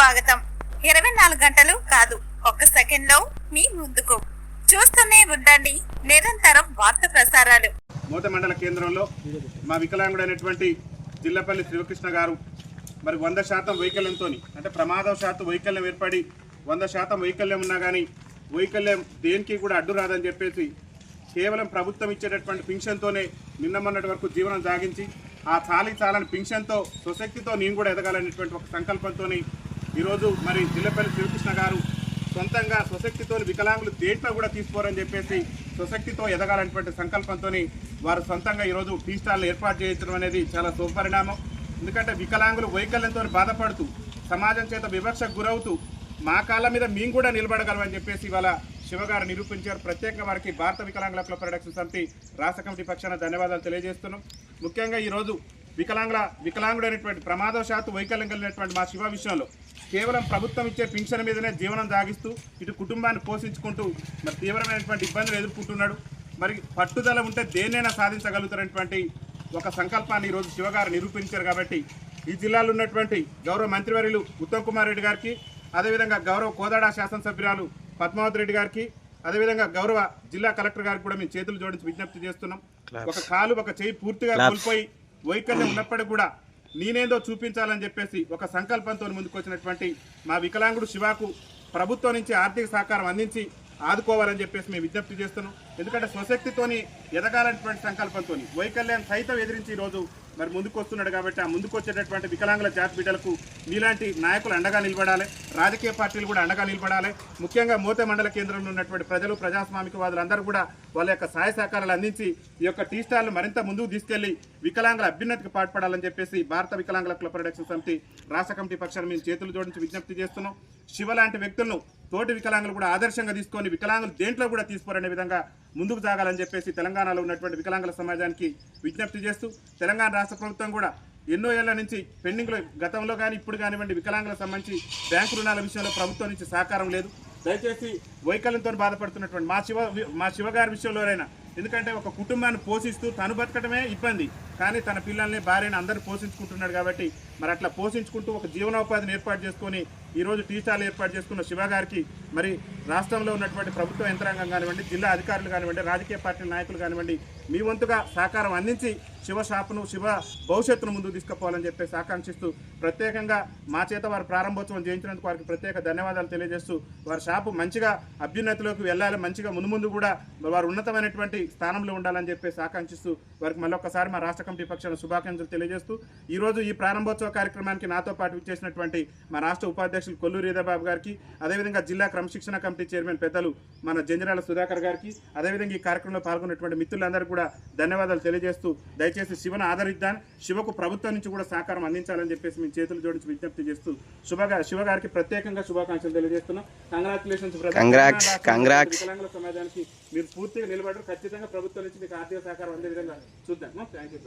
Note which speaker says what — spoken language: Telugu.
Speaker 1: స్వాగతం. ఇరవై నాలుగు గంటలు కాదు. ఒక్క సెకండ్లో మీ ముందుకు. చూస్తూనే ఉండండి. నిరంతరం వార్త ప్రసారాలు.
Speaker 2: మూత మండల కేంద్రంలో మా వికలాంగుడైనటువంటి జిల్లపల్లి శివకృష్ణ గారు మరి వంద శాతం వైకల్యంతో అంటే ప్రమాదం శాతం వైకల్యం ఏర్పడి వంద శాతం వైకల్యం ఉన్నా కానీ వైకల్యం దేనికి కూడా అడ్డు రాదని చెప్పేసి కేవలం ప్రభుత్వం ఇచ్చేటటువంటి పింఛన్తోనే నిన్న మొన్నటి వరకు జీవనం సాగించి ఆ చాలి చాలని పింఛన్తో స్వశక్తితో నేను కూడా ఎదగాలనేటువంటి ఒక సంకల్పంతో ఈరోజు మరి జిల్లపల్లి శ్రీకృష్ణ గారు సొంతంగా స్వశక్తితో వికలాంగులు దేంట్లో కూడా తీసుకోరని చెప్పేసి స్వశక్తితో ఎదగాలనేటువంటి సంకల్పంతో వారు సొంతంగా ఈరోజు టీ స్టాల్ ఏర్పాటు చేయించడం అనేది చాలా శుభపరిణామం. ఎందుకంటే వికలాంగులు వైకల్యంతో బాధపడుతూ సమాజం చేత వివక్షకు గురవుతూ మా కాళ్ళ మీద మేము కూడా నిలబడగలమని చెప్పేసి ఇవాళ శివగారు నిరూపించారు. ప్రత్యేకంగా వారికి భారత వికలాంగుల క్లబ్ ప్రొడక్షన్ సమితి రాష్ట్ర కమిటీ పక్షాన ధన్యవాదాలు తెలియజేస్తున్నాం. ముఖ్యంగా ఈరోజు వికలాంగుల వికలాంగుడైనటువంటి ప్రమాదవశాత్తు వైకల్యం కలిగినటువంటి మా శివ విషయంలో కేవలం ప్రభుత్వం ఇచ్చే పింఛన్ మీదనే జీవనం సాగిస్తూ ఇటు కుటుంబాన్ని పోషించుకుంటూ మరి తీవ్రమైనటువంటి ఇబ్బందులు ఎదుర్కొంటున్నాడు. మరి పట్టుదల ఉంటే దేన్నైనా సాధించగలుగుతారనేటువంటి ఒక సంకల్పాన్ని ఈరోజు శివగారు నిరూపించారు కాబట్టి ఈ జిల్లాలో ఉన్నటువంటి గౌరవ మంత్రివర్యులు ఉత్తమ్ కుమార్ రెడ్డి గారికి అదేవిధంగా గౌరవ కోదాడ శాసనసభ్యురాలు పద్మావతి రెడ్డి గారికి అదేవిధంగా గౌరవ జిల్లా కలెక్టర్ గారికి కూడా మేము చేతులు జోడించి విజ్ఞప్తి చేస్తున్నాం. ఒక కాలు ఒక చేయి పూర్తిగా కోల్పోయి వైకల్యం ఉన్నప్పటికీ కూడా నేనేందో చూపించాలని చెప్పేసి ఒక సంకల్పంతో ముందుకు వచ్చినటువంటి మా వికలాంగుడు శివాకు ప్రభుత్వం నుంచి ఆర్థిక సహకారం అందించి ఆదుకోవాలని చెప్పేసి మేము విజ్ఞప్తి చేస్తున్నాం. ఎందుకంటే స్వశక్తితోని ఎదగాలనేటువంటి సంకల్పంతో వైకల్యం సైతం ఎదిరించి ఈరోజు మరి ముందుకు వస్తున్నాడు కాబట్టి ఆ ముందుకు వచ్చేటటువంటి వికలాంగుల జాతి బిడ్డలకు మీలాంటి నాయకులు అండగా నిలబడాలి. రాజకీయ పార్టీలు కూడా అండగా నిలబడాలి. ముఖ్యంగా మోతే మండల కేంద్రంలో ఉన్నటువంటి ప్రజలు ప్రజాస్వామికవాదులు అందరూ కూడా వాళ్ళ యొక్క సహాయ సహకారాలు అందించి ఈ యొక్క టీ స్టాల్ను మరింత ముందుకు తీసుకెళ్ళి వికలాంగుల అభ్యున్నతికి పాటుపడాలని చెప్పేసి భారత వికలాంగుల క్లబ్ ప్రొడక్షన్ సమితి రాష్ట్ర కమిటీ పక్షాన్ని మేము చేతులు జోడించి విజ్ఞప్తి చేస్తున్నాం. శివ లాంటి వ్యక్తులను తోటి వికలాంగులు కూడా ఆదర్శంగా తీసుకొని వికలాంగులు దేంట్లో కూడా తీసుకోరనే విధంగా ముందుకు సాగాలని చెప్పేసి తెలంగాణలో ఉన్నటువంటి వికలాంగుల సమాజానికి విజ్ఞప్తి చేస్తూ తెలంగాణ రాష్ట్ర ప్రభుత్వం కూడా ఎన్నో ఏళ్ళ నుంచి పెండింగ్లో గతంలో కానీ ఇప్పుడు కానివ్వండి వికలాంగులకు సంబంధించి బ్యాంకు రుణాల విషయంలో ప్రభుత్వం నుంచి సహకారం లేదు. దయచేసి వైకల్యంతో బాధపడుతున్నటువంటి మా శివ మా శివగారి విషయంలోనైనా ఎందుకంటే ఒక కుటుంబాన్ని పోషిస్తూ తను బతకడమే ఇబ్బంది. కానీ తన పిల్లల్ని భార్యని అందరూ పోషించుకుంటున్నాడు కాబట్టి మరి అట్లా పోషించుకుంటూ ఒక జీవనోపాధిని ఏర్పాటు చేసుకొని ఈరోజు టీ స్టాల్ ఏర్పాటు చేసుకున్న శివ గారికి మరి రాష్ట్రంలో ఉన్నటువంటి ప్రభుత్వ యంత్రాంగం కానివ్వండి జిల్లా అధికారులు కానివ్వండి రాజకీయ పార్టీల నాయకులు కానివ్వండి మీ వంతుగా సహకారం అందించి శివ షాపును శివ భవిష్యత్తును ముందుకు తీసుకుపోవాలని చెప్పేసి ఆకాంక్షిస్తూ ప్రత్యేకంగా మా చేత వారు ప్రారంభోత్సవం చేయించినందుకు వారికి ప్రత్యేక ధన్యవాదాలు తెలియజేస్తూ వారి షాపు మంచిగా అభ్యున్నతిలోకి వెళ్ళాలి మంచిగా ముందు ముందు కూడా వారు ఉన్నతమైనటువంటి స్థానంలో ఉండాలని చెప్పేసి ఆకాంక్షిస్తూ వారికి మళ్ళొక్కసారి మా రాష్ట్ర కమిటీ పక్షాన శుభాకాంక్షలు తెలియజేస్తూ ఈ రోజు ఈ ప్రారంభోత్సవ కార్యక్రమానికి నాతో పాటు ఇచ్చేసినటువంటి మా రాష్ట్ర ఉపాధ్యక్షులు కొల్లూరు రీదాబాబు గారికి అదేవిధంగా జిల్లా క్రమశిక్షణ కమిటీ చైర్మన్ పెద్దలు మన జంజరాల సుధాకర్ గారికి అదేవిధంగా ఈ కార్యక్రమంలో పాల్గొన్నటువంటి మిత్రులందరికీ కూడా ధన్యవాదాలు తెలియజేస్తూ దయచేసి శివను ఆదరిద్దాం. శివకు ప్రభుత్వం నుంచి కూడా సహకారం అందించాలని చెప్పేసి మేము చేతులు జోడించి విజ్ఞప్తి చేస్తూ శుభగా శివ గారికి ప్రత్యేకంగా శుభాకాంక్షలు తెలియజేస్తున్నాం. కంగ్రాచులేషన్స్. వికలాంగుల సమాజానికి మీరు పూర్తిగా నిలబడరు ఖచ్చితంగా ప్రభుత్వం నుంచి మీకు ఆర్థిక సహకారం అందే విధంగా చూద్దాం. Thank you